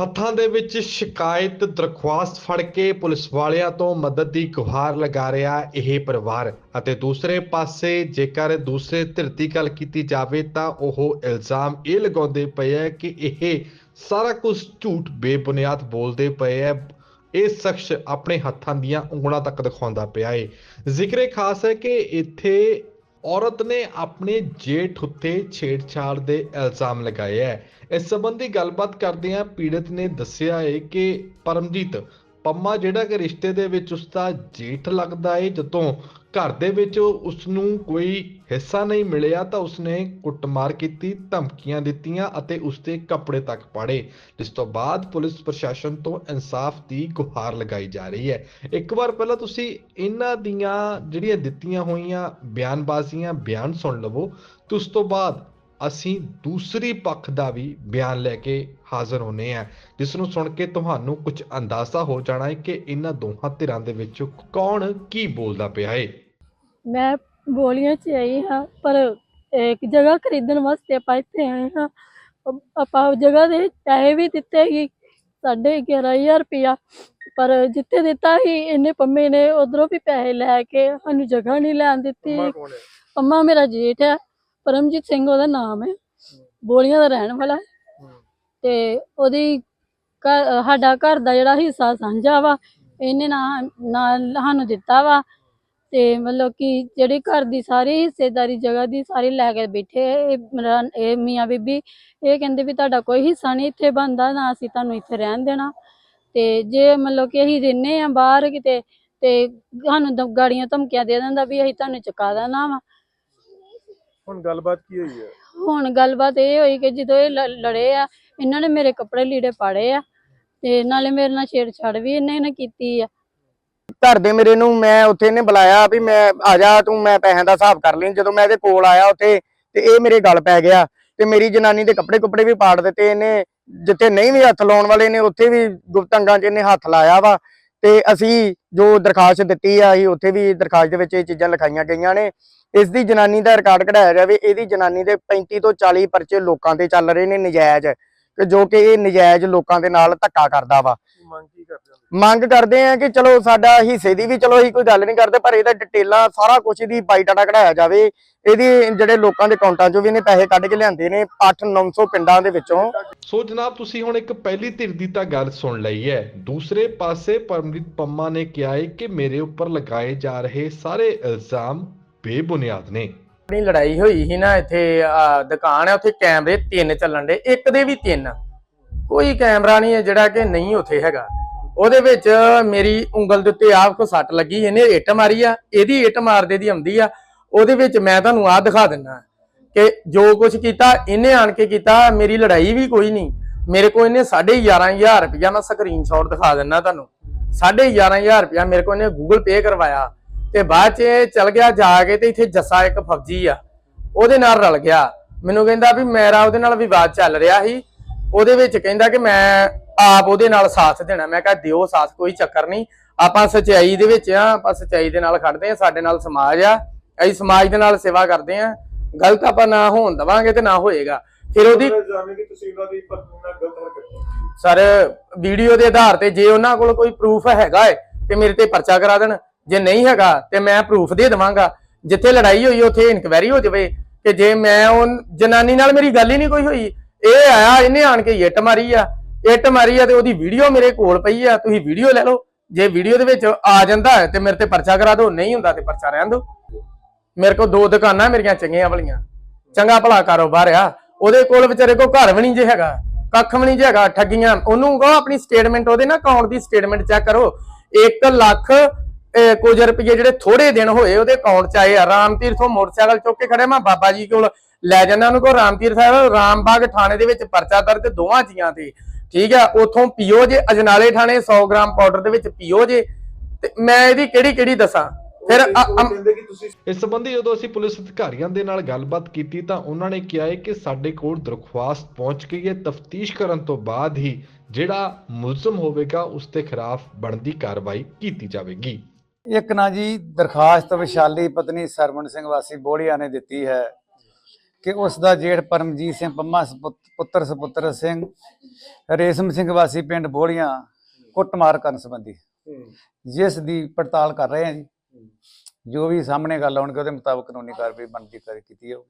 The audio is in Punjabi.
ਹੱਥਾਂ ਦੇ ਵਿੱਚ ਸ਼ਿਕਾਇਤ ਦਰਖਾਸਤ ਫੜ ਕੇ ਪੁਲਿਸ ਵਾਲਿਆਂ ਤੋਂ ਮਦਦ ਦੀ ਗੁਹਾਰ ਲਗਾ ਰਿਹਾ ਇਹ ਪਰਿਵਾਰ। ਅਤੇ ਦੂਸਰੇ ਪਾਸੇ ਜੇਕਰ ਦੂਸਰੇ ਧਿਰ ਦੀ ਗੱਲ ਕੀਤੀ ਜਾਵੇ ਤਾਂ ਉਹ ਇਲਜ਼ਾਮ ਇਹ ਲਗਾਉਂਦੇ ਪਏ ਹੈ ਕਿ ਇਹ ਸਾਰਾ ਕੁਝ ਝੂਠ ਬੇਬੁਨਿਆਦ ਬੋਲਦੇ ਪਏ ਹੈ। ਇਹ ਸ਼ਖਸ ਆਪਣੇ ਹੱਥਾਂ ਦੀਆਂ ਉਂਗਲਾਂ ਤੱਕ ਦਿਖਾਉਂਦਾ ਪਿਆ ਹੈ ਜ਼ਿਕਰੇ ਖਾਸ ਹੈ ਕਿ ਇੱਥੇ ਔਰਤ ਨੇ ਆਪਣੇ ਜੇਠ ਉੱਤੇ ਛੇੜਛਾੜ ਦੇ ਇਲਜ਼ਾਮ ਲਗਾਏ ਹੈ। ਇਸ ਸੰਬੰਧੀ ਗੱਲਬਾਤ ਕਰਦਿਆਂ ਪੀੜਤ ਨੇ ਦੱਸਿਆ ਹੈ ਕਿ ਪਰਮਜੀਤ ਪੰਮਾ ਜਿਹੜਾ ਕਿ ਰਿਸ਼ਤੇ ਦੇ ਵਿੱਚ ਉਸਦਾ ਜੇਠ ਲੱਗਦਾ ਏ, ਜਦੋਂ ਘਰ ਦੇ ਵਿੱਚ ਉਸ ਨੂੰ ਕੋਈ ਹਿੱਸਾ ਨਹੀਂ ਮਿਲਿਆ ਤਾਂ ਉਸਨੇ ਕੁੱਟਮਾਰ ਕੀਤੀ, ਧਮਕੀਆਂ ਦਿੱਤੀਆਂ ਅਤੇ ਉਸਦੇ ਕੱਪੜੇ ਤੱਕ ਪਾੜੇ। ਜਿਸ ਤੋਂ ਬਾਅਦ ਪੁਲਿਸ ਪ੍ਰਸ਼ਾਸਨ ਤੋਂ ਇਨਸਾਫ ਦੀ ਗੁਹਾਰ ਲਗਾਈ ਜਾ ਰਹੀ ਹੈ। ਇੱਕ ਵਾਰ ਪਹਿਲਾਂ ਤੁਸੀਂ ਇਹਨਾਂ ਦੀਆਂ ਜਿਹੜੀਆਂ ਦਿੱਤੀਆਂ ਹੋਈਆਂ ਬਿਆਨਬਾਜ਼ੀਆਂ ਬਿਆਨ ਸੁਣ ਲਵੋ। ਤੇ ਉਸ ਤੋਂ ਬਾਅਦ ਅਸੀਂ ਦੂਸਰੀ ਪੱਖ ਦਾ ਵੀ ਬਿਆਨ ਲੈ ਕੇ ਹਾਜ਼ਰ ਹੋਨੇ ਆ ਜਿਸ ਨੂੰ ਸੁਣ ਕੇ ਤੁਹਾਨੂੰ ਕੁਝ ਅੰਦਾਜ਼ਾ ਹੋ ਜਾਣਾ ਹੈ ਕਿ ਇਹਨਾਂ ਦੋਹਾਂ ਧਿਰਾਂ ਦੇ ਵਿੱਚ ਕੌਣ ਕੀ ਬੋਲਦਾ ਪਿਆ ਹੈ ਮੈਂ ਬੋਲੀਆਂ 'ਚ ਆਈ ਹਾਂ ਪਰ ਇੱਕ ਜਗ੍ਹਾ ਖਰੀਦਣ ਵਾਸਤੇ ਆਪਾਂ ਇੱਥੇ ਆਏ ਹਾਂ। ਅਪ- ਆਪਾਂ ਉਹ ਜਗ੍ਹਾ ਦੇ ਪੈਸੇ ਵੀ ਦਿੱਤੇ ਸੀ ਸਾਢੇ 11000 ਰੁਪਇਆ ਪਰ ਜਿੱਥੇ ਦਿੱਤਾ ਸੀ ਇਹਨੇ ਪੰਮੇ ਨੇ ਉਧਰੋਂ ਵੀ ਪੈਸੇ ਲੈ ਕੇ ਸਾਨੂੰ ਜਗ੍ਹਾ ਨਹੀਂ ਲੈਣ ਦਿੱਤੀ। ਹੈ? ਪੰਮਾ ਮੇਰਾ ਜੇਠ ਹੈ। ਪਰਮਜੀਤ ਸਿੰਘ ਉਹਦਾ ਨਾਮ ਹੈ। ਬੋਲੀਆਂ ਦਾ ਰਹਿਣ ਵਾਲਾ ਹੈ। ਤੇ ਉਹਦੀ ਘਰ- ਸਾਡਾ ਘਰ ਦਾ ਜਿਹੜਾ ਹਿੱਸਾ ਸਾਂਝਾ ਵਾ ਇਹਨੇ ਨਾ ਨਾ ਸਾਨੂੰ ਦਿੱਤਾ ਵਾ। ਤੇ ਮਤਲਬ ਕਿ ਜਿਹੜੀ ਘਰ ਦੀ ਸਾਰੀ ਹਿੱਸੇਦਾਰੀ ਜਗ੍ਹਾ ਦੀ ਸਾਰੀ ਲੈ ਕੇ ਬੈਠੇ ਇਹ ਮੇਰਾ ਇਹ ਮੀਆਂ ਬੀਬੀ ਇਹ ਕਹਿੰਦੇ ਵੀ ਤੁਹਾਡਾ ਕੋਈ ਹਿੱਸਾ ਨਹੀਂ ਇੱਥੇ ਬਣਦਾ ਨਾ ਅਸੀਂ ਤੁਹਾਨੂੰ ਇੱਥੇ ਰਹਿਣ ਦੇਣਾ। ਤੇ ਜੇ ਮਤਲਬ ਕਿ ਅਸੀਂ ਰਹਿੰਦੇ ਆ ਬਾਹਰ ਕਿਤੇ ਤੇ ਸਾਨੂੰ ਦ- ਗਾੜੀਆਂ ਧਮਕੀਆਂ ਦੇ ਦਿੰਦਾ ਵੀ ਅਸੀਂ ਤੁਹਾਨੂੰ ਚੁਕਾ ਦੇਣਾ ਵਾ। ਹੁਣ ਗੱਲਬਾਤ ਕੀ ਹੋਈ ਹੈ? ਹੁਣ ਗੱਲਬਾਤ ਇਹ ਹੋਈ ਕਿ ਜਦੋਂ ਇਹ ਲ- ਲੜੇ ਆ ਇਹਨਾਂ ਨੇ ਮੇਰੇ ਕੱਪੜੇ ਲੀੜੇ ਪਾੜੇ ਆ ਤੇ ਨਾਲੇ ਮੇਰੇ ਨਾਲ ਛੇੜਛਾੜ ਵੀ ਇਹਨੇ ਨੇ ਕੀਤੀ ਆ। ਘਰ ਦੇ ਮੇਰੇ ਨੂੰ ਮੈਂ ਉੱਥੇ ਇਹਨੇ ਬੁਲਾਇਆ ਵੀ ਮੈਂ ਆ ਜਾ ਤੂੰ ਮੈਂ ਪੈਸਿਆਂ ਦਾ ਹਿਸਾਬ ਕਰ ਲਈ। ਜਦੋਂ ਮੈਂ ਇਹਦੇ ਕੋਲ ਆਇਆ ਉੱਥੇ ਤੇ ਇਹ ਮੇਰੇ ਗੱਲ ਪੈ ਗਿਆ ਤੇ ਮੇਰੀ ਜਨਾਨੀ ਦੇ ਕੱਪੜੇ ਕੁੱਪੜੇ ਵੀ ਪਾੜ ਦਿੱਤੇ ਇਹਨੇ ਜਿੱਥੇ ਨਹੀਂ ਵੀ ਹੱਥ ਲਾਉਣ ਵਾਲੇ ਨੇ ਉੱਥੇ ਵੀ ਗੁਪਤੰਗਾਂ 'ਚ ਇਹਨੇ ਹੱਥ ਲਾਇਆ ਵਾ। ਤੇ ਅਸੀਂ ਜੋ ਦਰਖਾਸਤ ਦਿੱਤੀ ਆ, ਅਸੀਂ ਉੱਥੇ ਵੀ ਦਰਖਾਸਤ ਦੇ ਵਿੱਚ ਇਹ ਚੀਜ਼ਾਂ ਲਿਖਾਈਆਂ ਗਈਆਂ ਨੇ। ਇਸ ਦੀ ਜਨਾਨੀ ਦਾ ਰਿਕਾਰਡ ਕਢਾਇਆ ਜਾਵੇ, ਇਹਦੀ ਜਨਾਨੀ ਦੇ 35 ਤੋਂ 40 ਪਰਚੇ ਲੋਕਾਂ ਤੇ ਚੱਲ ਰਹੇ ਨੇ ਨਜਾਇਜ਼। ਕਿ ਜੋ ਕਿ ਇਹ ਨਜਾਇਜ਼ ਲੋਕਾਂ ਦੇ ਨਾਲ ਧੱਕਾ ਕਰਦਾ ਵਾ। ਮੰਗ ਕੀ ਕਰਦੇ ਹੋ? ਮੰਗ ਕਰਦੇ ਆ ਕਿ ਚਲੋ ਸਾਡਾ ਹਿੱਸੇ ਦੀ ਵੀ ਚਲੋ ਅਸੀਂ ਕੋਈ ਗੱਲ ਨਹੀਂ ਕਰਦੇ ਪਰ ਇਹਦਾ ਡਿਟੇਲਾਂ ਸਾਰਾ ਕੁਝ ਇਹਦੀ ਬਾਈਟਾਟਾ ਕਢਾਇਆ ਜਾਵੇ। ਇਹਦੀ ਜਿਹੜੇ ਲੋਕਾਂ ਦੇ ਅਕਾਊਂਟਾਂ 'ਚੋਂ ਵੀ ਇਹਨੇ ਪੈਸੇ ਕੱਢ ਕੇ ਲਿਆਂਦੇ ਨੇ 8-900 ਪਿੰਡਾਂ ਦੇ ਵਿੱਚੋਂ। ਸੋ ਜਨਾਬ ਤੁਸੀਂ ਹੁਣ ਇੱਕ ਪਹਿਲੀ ਧਿਰ ਦੀ ਤਾਂ ਗੱਲ ਸੁਣ ਲਈ ਹੈ। ਦੂਸਰੇ ਪਾਸੇ ਪਰਮਜੀਤ ਪੰਮਾ ਨੇ ਕਿਹਾ ਹੈ ਕਿ ਮੇਰੇ ਉੱਪਰ ਲਗਾਏ ਜਾ ਰਹੇ ਸਾਰੇ ਇਲਜ਼ਾਮ ਬੇਬੁਨਿਆਦ ਨੇ। ਆਪਣੀ ਲੜਾਈ ਹੋਈ ਸੀ ਨਾ ਇੱਥੇ ਦੁਕਾਨ ਹੈ ਉੱਥੇ ਕੈਮਰੇ ਤਿੰਨ ਚੱਲਣ ਦੇ, ਇੱਕ ਦੇ ਵੀ ਤਿੰਨ। ਕੋਈ ਕੈਮਰਾ ਨਹੀਂ ਹੈ ਜਿਹੜਾ ਕਿ ਨਹੀਂ ਉੱਥੇ ਹੈਗਾ। ਉਹਦੇ ਵਿੱਚ ਮੇਰੀ ਉਂਗਲ ਦੇ ਉੱਤੇ ਆਪ ਕੋ ਸੱਟ ਲੱਗੀ, ਇਹਨੇ ਇੱਟ ਮਾਰੀ ਆ, ਇਹਦੀ ਇੱਟ ਮਾਰਦੇ ਦੀ ਆਉਂਦੀ ਆ। ਉਹਦੇ ਵਿੱਚ ਮੈਂ ਤੁਹਾਨੂੰ ਆਹ ਦਿਖਾ ਦਿੰਦਾ ਕਿ ਜੋ ਕੁਝ ਕੀਤਾ, ਇਹਨੇ ਆਣ ਕੇ ਕੀਤਾ, ਮੇਰੀ ਲੜਾਈ ਵੀ ਕੋਈ ਨਹੀਂ। ਮੇਰੇ ਕੋਲ ਇਹਨੇ 11500 ਰੁਪਇਆ, ਮੈਂ ਸਕਰੀਨਸ਼ਾਟ ਦਿਖਾ ਦਿੰਦਾ ਤੁਹਾਨੂੰ। 11500 ਰੁਪਇਆ ਮੇਰੇ ਕੋਲ ਇਹਨੇ ਗੂਗਲ ਪੇ ਕਰਵਾਇਆ। ਤੇ ਬਾਅਦ ਚ ਇਹ ਚਲ ਗਿਆ ਜਾ ਕੇ ਤੇ ਇੱਥੇ ਜੱਸਾ ਇੱਕ ਫੌਜੀ ਆ ਉਹਦੇ ਨਾਲ ਰਲ ਗਿਆ। ਮੈਨੂੰ ਕਹਿੰਦਾ ਵੀ ਮੇਰਾ ਉਹਦੇ ਨਾਲ ਵਿਵਾਦ ਚੱਲ ਰਿਹਾ ਸੀ। ਉਹਦੇ ਵਿੱਚ ਕਹਿੰਦਾ ਕਿ ਮੈਂ ਆਪ ਉਹਦੇ ਨਾਲ ਸਾਥ ਦੇਣਾ। ਮੈਂ ਕਿਹਾ ਦਿਓ ਸਾਥ ਕੋਈ ਚੱਕਰ ਨਹੀਂ। ਆਪਾਂ ਸਚਾਈ ਦੇ ਵਿੱਚ ਆ ਆਪਾਂ ਸਚਾਈ ਦੇ ਨਾਲ ਖੜਦੇ ਆ ਸਾਡੇ ਨਾਲ ਸਮਾਜ ਆ। ਅਸੀਂ ਸਮਾਜ ਦੇ ਨਾਲ ਸੇਵਾ ਕਰਦੇ ਆ। ਗਲਤ ਆਪਾਂ ਨਾ ਹੋਣ ਦਵਾਂਗੇ ਤੇ ਨਾ ਹੋਏਗਾ। ਫਿਰ ਉਹਦੀ ਸਰ ਵੀਡੀਓ ਦੇ ਆਧਾਰ ਤੇ ਜੇ ਉਹਨਾਂ ਕੋਲ ਕੋਈ ਪ੍ਰੂਫ ਹੈਗਾ ਹੈ ਤੇ ਮੇਰੇ ਤੇ ਪਰਚਾ ਕਰਾ ਦੇਣ। ਜੇ ਨਹੀਂ ਹੈਗਾ ਤੇ ਮੈਂ ਪ੍ਰੂਫ ਦੇ ਦੇਵਾਂਗਾ। ਜਿੱਥੇ ਲੜਾਈ ਹੋਈ, ਉੱਥੇ ਇਨਕੁਆਇਰੀ ਹੋ ਜਾਵੇ ਕਿ ਜੇ ਮੈਂ ਉਹ ਜਨਾਨੀ ਨਾਲ ਮੇਰੀ ਗੱਲ ਹੀ ਨਹੀਂ ਕੋਈ ਹੋਈ। ਇਹ ਆਇਆ, ਇਹਨੇ ਆਣ ਕੇ ਇੱਟ ਮਾਰੀ ਆ। ਇੱਟ ਮਾਰੀ ਆ ਤੇ ਉਹਦੀ ਵੀਡੀਓ ਮੇਰੇ ਕੋਲ ਪਈ ਆ। ਤੁਸੀਂ ਵੀਡੀਓ ਲੈ ਲਓ। ਜੇ ਵੀਡੀਓ ਦੇ ਵਿੱਚ ਆ ਜਾਂਦਾ ਤੇ ਮੇਰੇ ਤੇ ਪਰਚਾ ਕਰਾ ਦਿਓ। ਨਹੀਂ ਹੁੰਦਾ ਤੇ ਪਰਚਾ ਰਹਿਣ ਦਿਓ। ਮੇਰੇ ਕੋਲ ਦੋ ਦੁਕਾਨਾਂ ਮੇਰੀਆਂ ਚੰਗੀਆਂ ਵਾਲੀਆਂ। ਚੰਗਾ ਭਲਾ ਕਾਰੋਬਾਰ ਆ। ਉਹਦੇ ਕੋਲ ਵਿਚਾਰੇ ਕੋ ਘਰ ਵੀ ਨਹੀਂ ਜੇ ਹੈਗਾ। ਕੱਖ ਵੀ ਨਹੀਂ ਜੇ ਹੈਗਾ। ਠੱਗੀਆਂ। ਉਹਨੂੰ ਕਹੋ ਆਪਣੀ ਸਟੇਟਮੈਂਟ ਉਹਦੇ ਨਾ ਅਕਾਊਂਟ ਦੀ ਸਟੇਟਮੈਂਟ ਚੈੱਕ ਕਰੋ। 1 ਲੱਖ ਕੁਝ ਰੁਪਏ ਜਿਹੜੇ ਥੋੜੇ ਦਿਨ ਹੋਏ ਉਹਦੇ ਅਕਾਊਂਟ ਚ ਆਏ ਆ। ਰਾਮ ਤੀਰਥੋਂ ਮੋਟਰਸਾਈਕਲ ਚੁੱਕ ਕੇ ਖੜੇ ਮੈਂ ਬਾਬਾ ਜੀ ਕੋਲ ਲੈ ਜਾਂਦਾ ਉਹਨੂੰ ਕੋ ਰਾਮ ਤੀਰਥ ਸਾਹਿਬ ਰਾਮਬਾਗ ਥਾਣੇ ਦੇ ਵਿੱਚ ਪਰਚਾ ਦਰਜ ਦੋਵਾਂ ਜੀਆਂ ਤੇ। ਠੀਕ ਆ ਉਥੋਂ ਪੀਓ ਜੇ ਅਜਨਾਲੇ ਥਾਣੇ 100 ਗ੍ਰਾਮ ਪਾਊਡਰ ਦੇ ਵਿੱਚ ਪੀਓ ਜੇ। ਤੇ ਮੈਂ ਇਹਦੀ ਕਿਹੜੀ ਕਿਹੜੀ ਦੱਸਾਂ? ਫਿਰ ਇਸ ਸੰਬੰਧੀ ਜਦੋਂ ਅਸੀਂ ਪੁਲਿਸ ਅਧਿਕਾਰੀਆਂ ਦੇ ਨਾਲ ਗੱਲਬਾਤ ਕੀਤੀ ਤਾਂ ਉਹਨਾਂ ਨੇ ਕਿਹਾ ਹੈ ਕਿ ਸਾਡੇ ਕੋਲ ਦਰਖਾਸਤ ਪਹੁੰਚ ਗਈ ਹੈ। ਤਫਤੀਸ਼ ਕਰਨ ਤੋਂ ਬਾਅਦ ਹੀ ਜਿਹੜਾ ਮੁਲਜ਼ਮ ਹੋਵੇਗਾ ਉਸ ਦੇ ਖਿਲਾਫ ਬਣਦੀ ਕਾਰਵਾਈ ਕੀਤੀ ਜਾਵੇਗੀ। ਇੱਕ ਨਾ ਜੀ, ਦਰਖਾਸਤ ਵਿਸ਼ਾਲੀ ਪਤਨੀ ਸਰਵਣ ਸਿੰਘ ਵਾਸੀ ਬੋੜੀਆ ਨੇ ਦਿੱਤੀ ਹੈ ਕਿ ਉਸ ਦਾ ਜੇਠ ਪਰਮਜੀਤ ਸਿੰਘ ਪੰਮਾ ਸਪੁੱਤ- ਪੁੱਤਰ ਸਪੁੱਤਰ ਸਿੰਘ, ਰੇਸ਼ਮ ਸਿੰਘ ਵਾਸੀ ਪਿੰਡ ਬੋਲੀਆਂ ਕੁੱਟਮਾਰ ਕਰਨ ਸੰਬੰਧੀ। ਜਿਸ ਦੀ ਪੜਤਾਲ ਕਰ ਰਹੇ ਹਾਂ ਜੀ। ਜੋ ਵੀ ਸਾਹਮਣੇ ਗੱਲ ਆਉਣਗੇ, ਉਹਦੇ ਮੁਤਾਬਕ ਕਾਨੂੰਨੀ ਕਾਰਵਾਈ ਬਣਦੀ ਕਰ ਕੀਤੀ ਜਾਊ